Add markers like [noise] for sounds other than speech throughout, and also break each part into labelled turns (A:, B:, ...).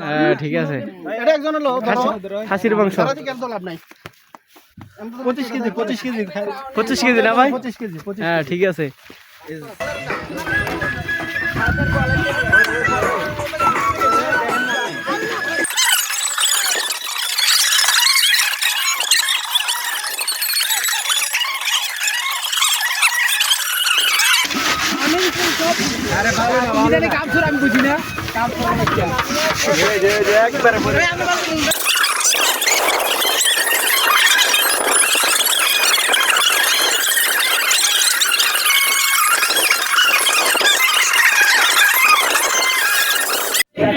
A: হ্যাঁ, ঠিক আছে।
B: এটা একজন হলো
A: খাসির মাংস।
B: একদম লাভ নাই পঁচিশ কেজি পঁচিশ কেজি।
A: পঁচিশ কেজি না ভাই?
B: পঁচিশ কেজি
A: হ্যাঁ ঠিক আছে।
B: আমি বুঝি না।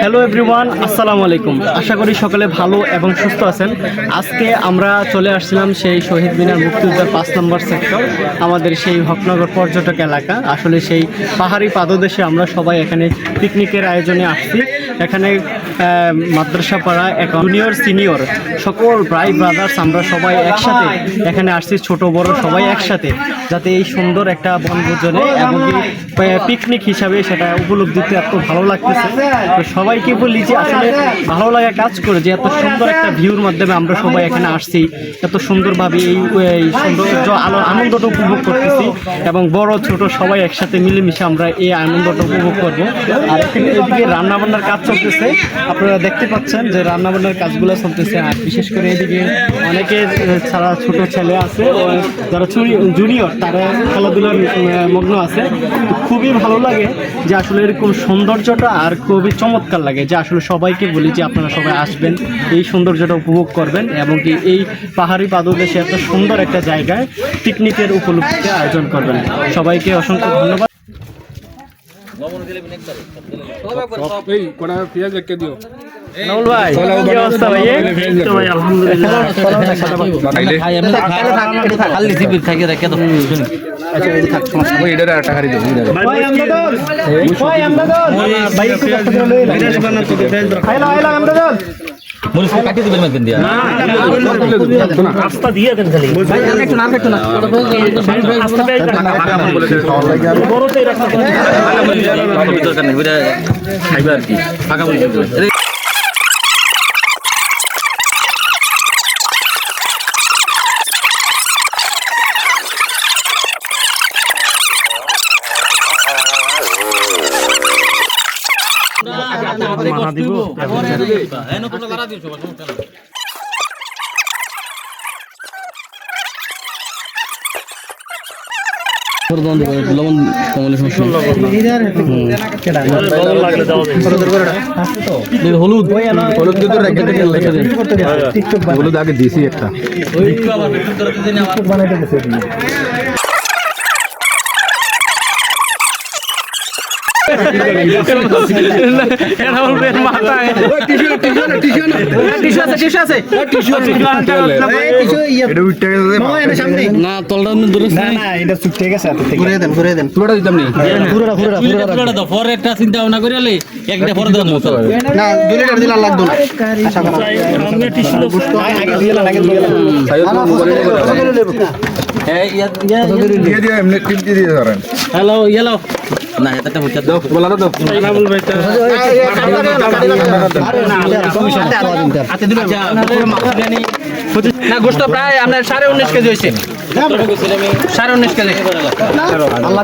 A: হ্যালো এভরিওয়ান আসসালামু আলাইকুম। আশা করি সকলে ভালো এবং সুস্থ আছেন। আজকে আমরা চলে আসছিলাম সেই শহীদ মিনার মুক্তিযোদ্ধার পাঁচ নম্বর সেক্টর, আমাদের সেই হকনগর পর্যটক এলাকা। আসলে সেই পাহাড়ি পাদদেশে আমরা সবাই এখানে পিকনিকের আয়োজনে আসছি। এখানে মাদ্রাসা পাড়া এক জুনিয়র সিনিয়র সকল ভাই ব্রাদার্স আমরা সবাই একসাথে এখানে আসছি, ছোট, বড় সবাই একসাথে। যাতে এই সুন্দর একটা বনভোজনে এবং পিকনিক হিসাবে সেটা উপলব্ধিতে এত ভালো লাগতেছে। তো সবাইকে বলি যে আসলে ভালো লাগা কাজ করে যে এত সুন্দর একটা ভিউর মাধ্যমে আমরা সবাই এখানে আসছি। এত সুন্দরভাবে এই সৌন্দর্য, আলো, আনন্দটা উপভোগ করতেছি এবং বড়, ছোট সবাই একসাথে মিলেমিশে আমরা এই আনন্দটা উপভোগ করব। আর এদিকে রান্নাবান্নার কাজ চলতেছে। আপনারা দেখতে পাচ্ছেন যে রান্নাবান্নার কাজগুলো চলতেছে। আর বিশেষ করে এদিকে অনেকে ছাড়া ছোট ছেলে আছে যারা জুনিয়র তারা খেলাধুলার মগ্ন আছে। খুবই ভালো লাগে যে আসলে এরকম সৌন্দর্যটা আর খুবই চমৎকার লাগে যে আসলে সবাইকে বলি যে আপনারা সবাই আসবেন এই সৌন্দর্যটা উপভোগ করবেন এবং কি এই পাহাড়ি পাদদেশে এত সুন্দর একটা জায়গায় পিকনিকের উপলক্ষে আয়োজন করবেন সবাইকে অসংখ্য ধন্যবাদ
C: একটা দিও
A: ভাই আলহামদুলিল্লাহ
D: খালি জিবির থাকে রেখে
C: ওই এটার একটা হারি দেবো
A: ভাই আমদাদল ভাই আমদাদল ভাই একটু কষ্ট করে লই তো খাইলা খাইলা আমদাদল
D: মরিচ কাটি দিবেন মাঝখান দিয়া
A: রাস্তা দিয়ে দেন খালি ভাই একটু নাম একটু না রাস্তা দিয়ে বড়তে রাখা
D: দরকার নেই ওইটা খাইবে আর কি ফাঁকা মরিচ দিবেন লবণ হলুদ।
C: কিন্তু দিন হলুদ আগে দিয়েছি একটা
A: এটা বলবে মাথায় টিস্যু আছে টিস্যু আছে
C: এটা উঠতে গেছে
D: না তলটা দূরে
B: না না এটা চুপতে গেছে ঘুরে দেন ঘুরে দেন
C: পুরোটা দিতাম নি
B: ঘুরে ঘুরে
D: তো পরে একটা চিন্তা ভাবনা করে আলে একটা পরে দেওয়ার মতো
B: না দুই লিটার দিলে লাগতো না আশা করা আগে দিয়ে লাগ
D: হ্যালো ইয়েলো না এটা বুঝতে
C: দাও বলা দাও
D: না গোস্ত প্রায় আপনার সাড়ে উনিশ কেজি হয়েছে সাড়ে উনিশ কেজি
B: আল্লাহ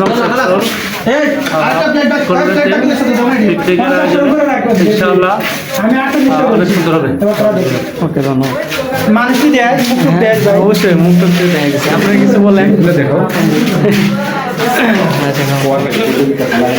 A: নং সেক্টর পিকনিকের আয়োজনে ইনশাআল্লাহ অনেক সুন্দর হবে ওকে ধন্যবাদ
B: মানুষই দেয় মুখ দেয়
A: হ্যাঁ, অবশ্যই মুখ দেখা গেছে আপনারা কিছু বলেন দেখো
B: মা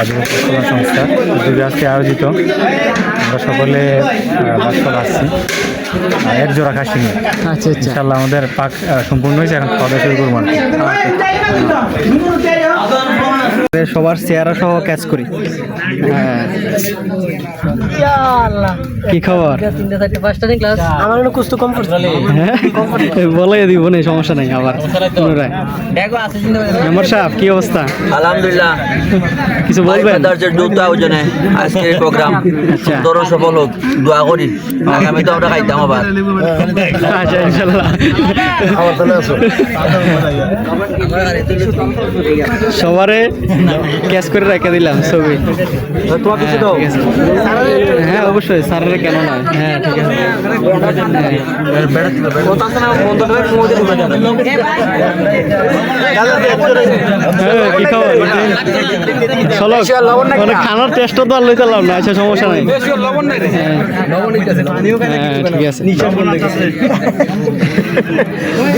C: আদিবাসী কল্যাণ সংস্থা উদ্যোগে আজকে আয়োজিত। আমরা সকলে বাস্তব আসছি এক জোড়া খাসি নিয়ে।
A: আচ্ছা আচ্ছা।
C: ইনশাল্লাহ আমাদের পাক সম্পূর্ণ হয়েছে এখন খাওয়া দাওয়া শুরু করব।
A: সবার চেহারা সহ ক্যাচ করি। হ্যাঁ। কি খবর?
E: আমার কুস্ত কম
A: হ্যাঁ? বলাই দিব না সমস্যা নাই আবার। পুনরায়। মেম্বার সাহেব কি অবস্থা?
F: আলহামদুলিল্লাহ।
A: কিছু বলবেন?
F: দ্রুত আয়োজনে আজকের প্রোগ্রাম
A: আচ্ছা।
F: সুন্দর ও সফল হোক দোয়া করি। আগামী তো আমরা খাইতাম আবার।
A: আচ্ছা ইনশাল্লাহ। সবারে ক্যাচ করে রেখে দিলাম ছবি। তোমার কিছু দাও। হ্যাঁ অবশ্যই স্যারের কেন নয় হ্যাঁ ঠিক আছে। হ্যাঁ, কি খবর? চলো মানে খানার টেস্টও তো আর লইতে পারলাম না আচ্ছা সমস্যা নাই। হ্যাঁ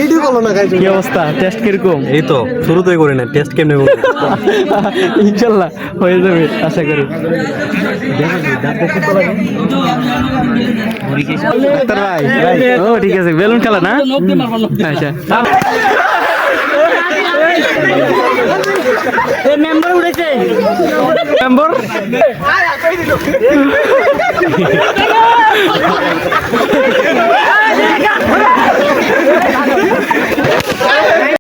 A: [laughs] ঠিক আছে কি অবস্থা? টেস্ট কীরকম?
C: এই তো শুরুতেই করি না টেস্ট কেমনে [laughs]
A: ইনশাল্লাহ হয়ে যাবে আশা করি। ভাই। ও ঠিক আছে বেলুন খেলা না? আচ্ছা।
E: মেম্বার উঠেছে
A: মেম্বার